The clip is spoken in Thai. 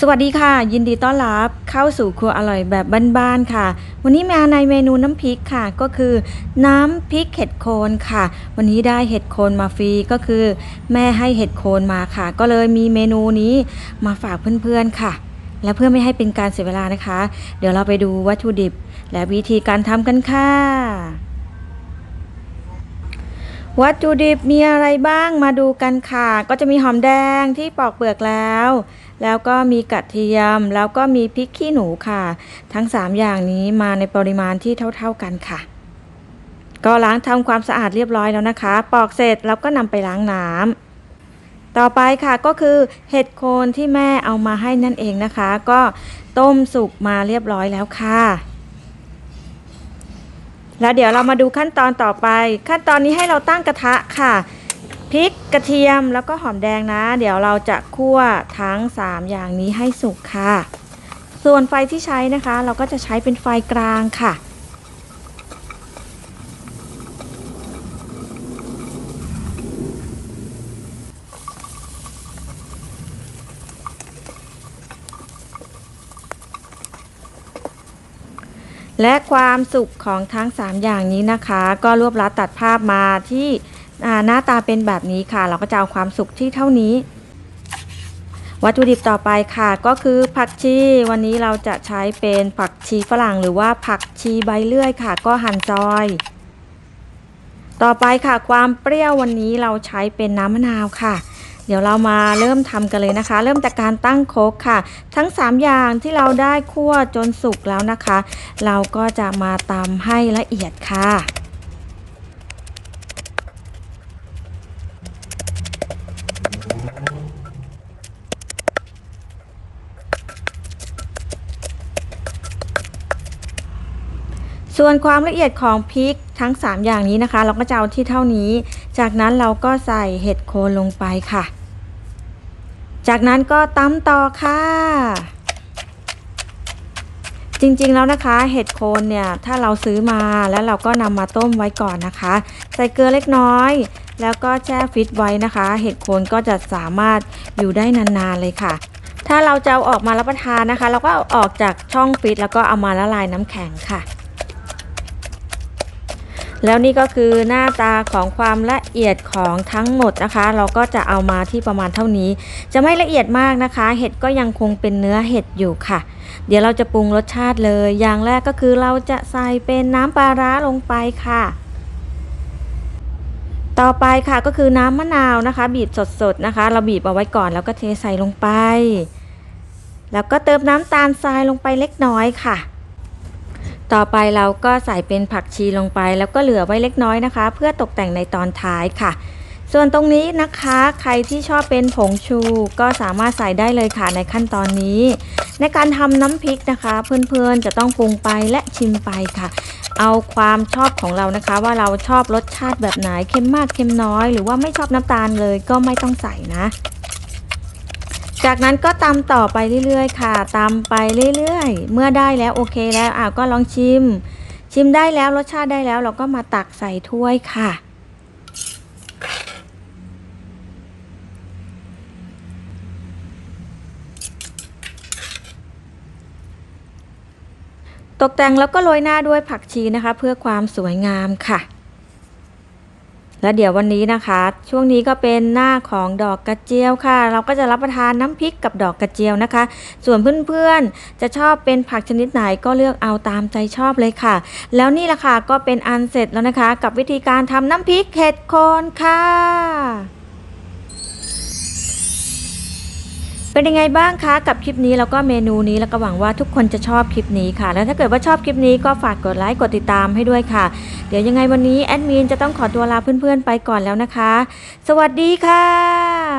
สวัสดีค่ะ ยินดีต้อนรับเข้าสู่ครัวอร่อยแบบบ้านๆค่ะ วันนี้มาในเมนูน้ำพริกค่ะ ก็คือ น้ำพริกเห็ดโคนค่ะ วันนี้ได้เห็ดโคนมาฟรีก็คือ แม่ให้เห็ดโคนมาค่ะ ก็เลยมีเมนูนี้มาฝากเพื่อนๆค่ะ และเพื่อไม่ให้เป็นการเสียเวลานะคะ เดี๋ยวเราไปดูวัตถุดิบ และวิธีการทำกันค่ะ วัตถุดิบมีอะไรบ้างมาดูกันค่ะ ก็จะมีหอมแดงที่ปอกเปลือกแล้ว แล้วก็มีกระเทียม แล้วก็มีพริกขี้หนูค่ะ ทั้ง 3 อย่างนี้มาในปริมาณที่เท่า ๆกันค่ะ ก็ล้างทำความสะอาดเรียบร้อยแล้วนะคะ ปอกเสร็จแล้วก็นำไปล้างน้ำต่อไปค่ะก็คือเห็ดโคนที่แม่เอามาให้นั่นเองนะคะ ก็ต้มสุกมาเรียบร้อยแล้วค่ะ แล้วเดี๋ยวเรามาดูขั้นตอนต่อไป ขั้นตอนนี้ให้เราตั้งกระทะค่ะ พริกกระเทียมแล้วก็หอมแดงนะ เดี๋ยวเราจะคั่วทั้ง 3 อย่างนี้ให้สุกค่ะ ส่วนไฟที่ใช้นะคะ เราก็จะใช้เป็นไฟกลางค่ะและความสุขของทั้ง 3 อย่างนี้นะคะ ก็รวบรัดตัดภาพมาที่ หน้าตาเป็นแบบนี้ค่ะ เราก็จะเอาความสุขที่เท่านี้ วัตถุดิบต่อไปค่ะ ก็คือผักชีวันนี้เราจะใช้เป็นผักชีฝรั่งหรือว่าผักชีใบเลื่อยค่ะ ก็หั่นซอย ต่อไปค่ะความเปรี้ยววันนี้เราใช้เป็นน้ำมะนาวค่ะเดี๋ยวเรามาเริ่มทำกันเลยนะคะ เริ่มจากการตั้งโคกค่ะ ทั้ง 3 อย่างที่เราได้คั่วจนสุกแล้วนะคะ เราก็จะมาตำให้ละเอียดค่ะ ส่วนความละเอียดของพริกทั้ง 3 อย่างนี้นะคะ เราก็จะเอาที่เท่านี้ จากนั้นเราก็ใส่เห็ดโคนลงไปค่ะ จากนั้นก็ตำต่อค่ะ จริงๆแล้วนะคะเห็ดโคนเนี่ยถ้าเราซื้อมาแล้วเราก็นำมาต้มไว้ก่อนนะคะ ใส่เกลือเล็กน้อย แล้วก็แช่ฟิตไว้นะคะ เห็ดโคนก็จะสามารถอยู่ได้นานๆเลยค่ะ ถ้าเราจะเอาออกมารับประทานนะคะ เราก็เอาออกจากช่องฟิตแล้วก็เอามาละลายน้ำแข็งค่ะ แล้วนี่ก็คือหน้าตาของความละเอียดของทั้งหมดนะคะ เราก็จะเอามาที่ประมาณเท่านี้ จะไม่ละเอียดมากนะคะ เห็ดก็ยังคงเป็นเนื้อเห็ดอยู่ค่ะ เดี๋ยวเราจะปรุงรสชาติเลย อย่างแรกก็คือเราจะใส่เป็นน้ำปลาร้าลงไปค่ะต่อไปค่ะก็คือน้ำมะนาวนะคะ บีบสดๆนะคะ เราบีบเอาไว้ก่อนแล้วก็เทใส่ลงไป แล้วก็เติมน้ำตาลทรายลงไปเล็กน้อยค่ะ ต่อไปเราก็ใส่เป็นผักชีลงไป แล้วก็เหลือไว้เล็กน้อยนะคะ เพื่อตกแต่งในตอนท้ายค่ะ ส่วนตรงนี้นะคะใครที่ชอบเป็นผงชูก็สามารถใส่ได้เลยค่ะในขั้นตอนนี้ ในการทำน้ำพริกนะคะ เพื่อนๆจะต้องปรุงไปและชิมไปค่ะเอาความชอบของเรานะคะ ว่าเราชอบรสชาติแบบไหนเค็มมากเค็มน้อย หรือว่าไม่ชอบน้ำตาลเลยก็ไม่ต้องใส่นะ จากนั้นก็ตำต่อไปเรื่อยๆ ค่ะตำไปเรื่อยๆ เมื่อได้แล้วโอเคแล้วอะก็ลองชิม ชิมได้แล้วรสชาติได้แล้วเราก็มาตักใส่ถ้วยค่ะตกแต่งแล้วก็โรยหน้าด้วยผักชีนะคะ เพื่อความสวยงามค่ะ แล้วเดี๋ยววันนี้นะคะ ช่วงนี้ก็เป็นหน้าของดอกกระเจียวค่ะ เราก็จะรับประทานน้ำพริกกับดอกกระเจียวนะคะ ส่วนเพื่อนๆจะชอบเป็นผักชนิดไหนก็เลือกเอาตามใจชอบเลยค่ะ แล้วนี่แหละค่ะก็เป็นอันเสร็จแล้วนะคะ กับวิธีการทำน้ำพริกเห็ดโคนค่ะ เป็นยังไงบ้างคะกับคลิปนี้แล้วก็เมนูนี้แล้วก็หวังว่าทุกคนจะชอบคลิปนี้ค่ะ แล้วถ้าเกิดว่าชอบคลิปนี้ก็ฝากกดไลค์กดติดตามให้ด้วยค่ะ เดี๋ยวยังไงวันนี้แอดมินจะต้องขอตัวลาเพื่อนๆไปก่อนแล้วนะคะ สวัสดีค่ะ